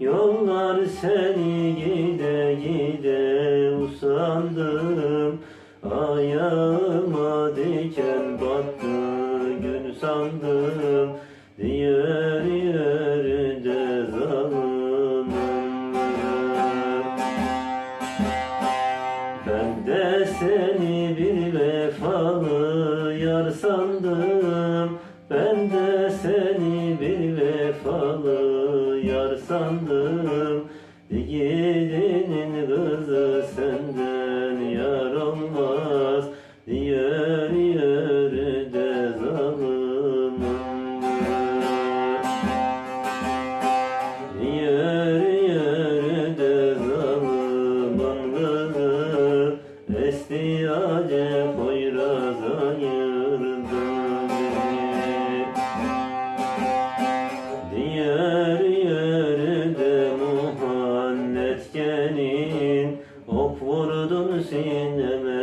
Yollar seni gide gide usandım. Ayağıma diken battı gün sandım. Diğer yerde zalimim ben de seni bir vefalı yar sandım. Ben de Bir gidinin kızı senden yar olmaz. Diğer yerde zalimim Yer yerde zalımın kızı Esti acep vurdun sineme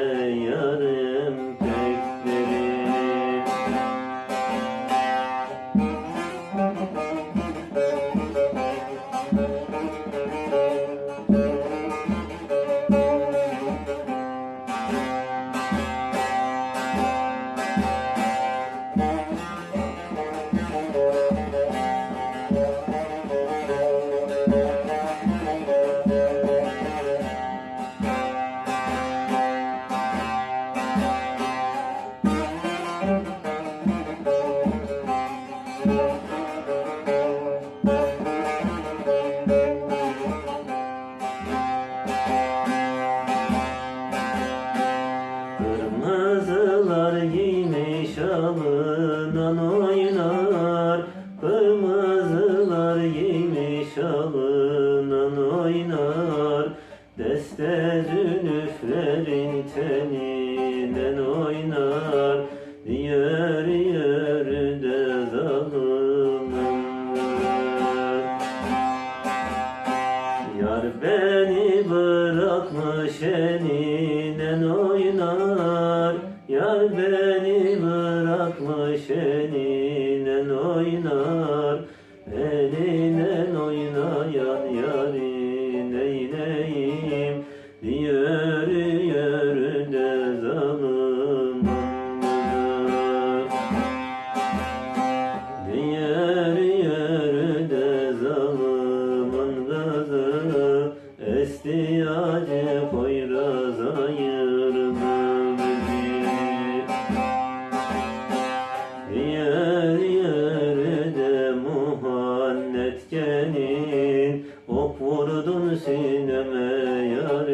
Kırmızılar giymiş alınan oynar. Kırmızılar giymiş alınan oynar. Deste zülüflerin teninen oynar Diğer yerde zalimim Yar beni bırakmış elinen oynar. Yar beni bırakmış elinen oynar. Elinen oynayan yarin eyleyim Diğer muhannetkenin Ok vurdun sineme yâre